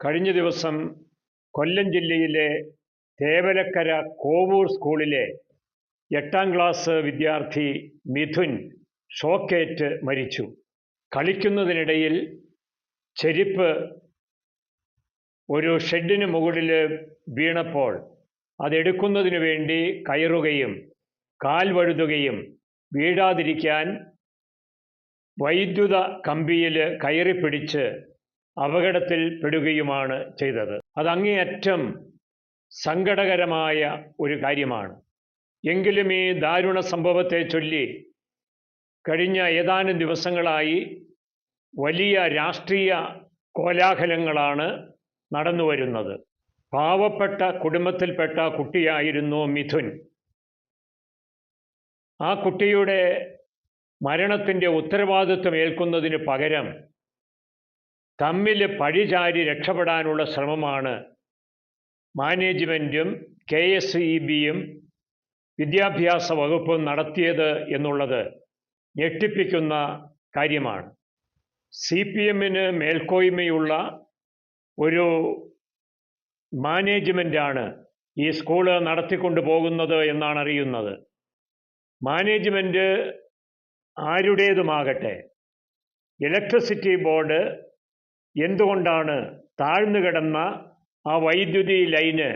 കഴിഞ്ഞ ദിവസം കൊല്ലം ജില്ലയിലെ തേവലക്കര കോവൂർ സ്കൂളിലെ എട്ടാം ക്ലാസ് വിദ്യാർത്ഥി മിഥുൻ ഷോക്കേറ്റ് മരിച്ചു. കളിക്കുന്നതിനിടയിൽ ചെരിപ്പ് ഒരു ഷെഡിന് മുകളിൽ വീണപ്പോൾ അതെടുക്കുന്നതിന് വേണ്ടി കയറുകയും കാൽ വഴുതുകയും വീഴാതിരിക്കാൻ വൈദ്യുത കമ്പിയിൽ കയറിപ്പിടിച്ച് അപകടത്തിൽ പെടുകയുമാണ് ചെയ്തത്. അത് അങ്ങേയറ്റം സങ്കടകരമായ ഒരു കാര്യമാണ്. എങ്കിലും ഈ ദാരുണ സംഭവത്തെ ചൊല്ലി കഴിഞ്ഞ ഏതാനും ദിവസങ്ങളായി വലിയ രാഷ്ട്രീയ കോലാഹലങ്ങളാണ് നടന്നു വരുന്നത്. പാവപ്പെട്ട കുടുംബത്തിൽപ്പെട്ട കുട്ടിയായിരുന്നു മിഥുൻ. ആ കുട്ടിയുടെ മരണത്തിന്റെ ഉത്തരവാദിത്വം ഏൽക്കുന്നതിന് പകരം തമ്മിൽ പഴിചാരി രക്ഷപ്പെടാനുള്ള ശ്രമമാണ് മാനേജ്മെന്റും കെ എസ് ഇ ബിയും വിദ്യാഭ്യാസ വകുപ്പും നടത്തിയത് എന്നുള്ളത് ഞെട്ടിപ്പിക്കുന്ന കാര്യമാണ്. സി പി എമ്മിന് മേൽക്കോയ്മയുള്ള ഒരു മാനേജ്മെന്റാണ് ഈ സ്കൂൾ നടത്തിക്കൊണ്ടു പോകുന്നത് എന്നാണ് അറിയുന്നത്. മാനേജ്മെന്റ് ആരുടേതുമാകട്ടെ ഇലക്ട്രിസിറ്റി ബോർഡ് എന്തുകൊണ്ടാണ് താഴ്ന്നു കിടന്ന ആ വൈദ്യുതി ലൈന്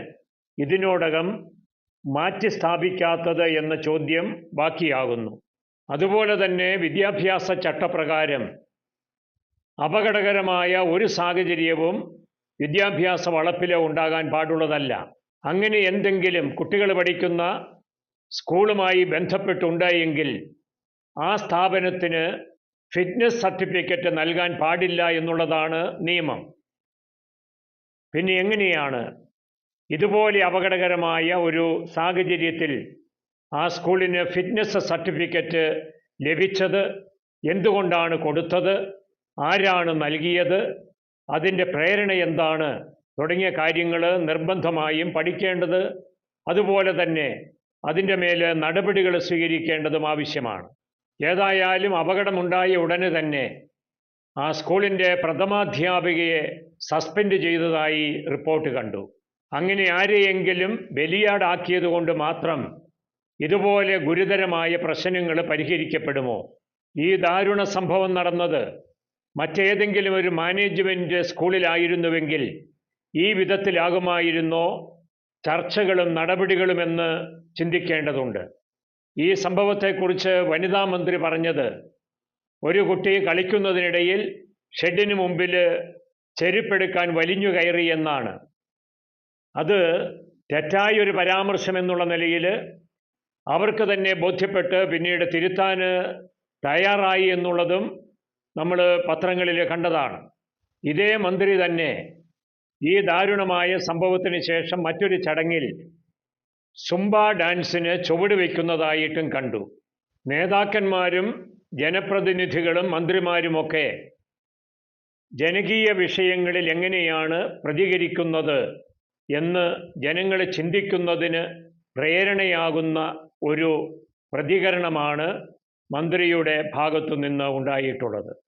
ഇതിനോടകം മാറ്റി സ്ഥാപിക്കാത്തത് എന്ന ചോദ്യം ബാക്കിയാകുന്നു. അതുപോലെ തന്നെ വിദ്യാഭ്യാസ ചട്ടപ്രകാരം അപകടകരമായ ഒരു സാഹചര്യവും വിദ്യാഭ്യാസ വളപ്പിൽ ഉണ്ടാകാൻ പാടുള്ളതല്ല. അങ്ങനെ എന്തെങ്കിലും കുട്ടികൾ പഠിക്കുന്ന സ്കൂളുമായി ബന്ധപ്പെട്ടുണ്ടായെങ്കിൽ ആ സ്ഥാപനത്തിന് ഫിറ്റ്നസ് സർട്ടിഫിക്കറ്റ് നൽകാൻ പാടില്ല എന്നുള്ളതാണ് നിയമം. പിന്നെ എങ്ങനെയാണ് ഇതുപോലെ അപകടകരമായ ഒരു സാഹചര്യത്തിൽ ആ സ്കൂളിന് ഫിറ്റ്നസ് സർട്ടിഫിക്കറ്റ് ലഭിച്ചത്? എന്തുകൊണ്ടാണ് കൊടുത്തത്? ആരാണ് നൽകിയത്? അതിന്റെ പ്രേരണ എന്താണ്? തുടങ്ങിയ കാര്യങ്ങൾ നിർബന്ധമായും പഠിക്കേണ്ടത്. അതുപോലെ തന്നെ അതിന്റെ മേൽ നടപടികൾ സ്വീകരിക്കേണ്ടതും ആവശ്യമാണ്. ഏതായാലും അപകടമുണ്ടായ ഉടനെ തന്നെ ആ സ്കൂളിന്റെ പ്രഥമാധ്യാപികയെ സസ്പെൻഡ് ചെയ്തതായി റിപ്പോർട്ട് കണ്ടു. അങ്ങനെ ആരെയെങ്കിലും ബലിയാടാക്കിയത് കൊണ്ട് മാത്രം ഇതുപോലെ ഗുരുതരമായ പ്രശ്നങ്ങൾ പരിഹരിക്കപ്പെടുമോ? ഈ ദാരുണ സംഭവം നടന്നത് മറ്റേതെങ്കിലും ഒരു മാനേജ്മെന്റ് സ്കൂളിലായിരുന്നുവെങ്കിൽ ഈ വിധത്തിലാകുമായിരുന്നോ? ചർച്ചകളും നടപടികളുമെന്ന് ചിന്തിക്കേണ്ടതുണ്ട്. ഈ സംഭവത്തെക്കുറിച്ച് വനിതാ മന്ത്രി പറഞ്ഞത് ഒരു കുട്ടി കളിക്കുന്നതിനിടയിൽ ഷെഡിന് മുമ്പിൽ ചെരുപ്പെടുക്കാൻ വലിഞ്ഞു കയറി എന്നാണ്. അത് തെറ്റായ ഒരു പരാമർശം എന്നുള്ള നിലയിൽ അവർക്ക് തന്നെ ബോധ്യപ്പെട്ട് പിന്നീട് തിരുത്താൻ തയ്യാറായി എന്നുള്ളതും നമ്മൾ പത്രങ്ങളിൽ കണ്ടതാണ്. ഇതേ മന്ത്രി തന്നെ ഈ ദാരുണമായ സംഭവത്തിന് ശേഷം മറ്റൊരു ചടങ്ങിൽ സുംബ ഡാൻസിന് ചുവട് വയ്ക്കുന്നതായിട്ടും കണ്ടു. നേതാക്കന്മാരും ജനപ്രതിനിധികളും മന്ത്രിമാരുമൊക്കെ ജനകീയ വിഷയങ്ങളിൽ എങ്ങനെയാണ് പ്രതികരിക്കുന്നത് എന്ന് ജനങ്ങളെ ചിന്തിക്കുന്നതിന് പ്രേരണയാകുന്ന ഒരു പ്രതികരണമാണ് മന്ത്രിയുടെ ഭാഗത്തു നിന്ന് ഉണ്ടായിട്ടുള്ളത്.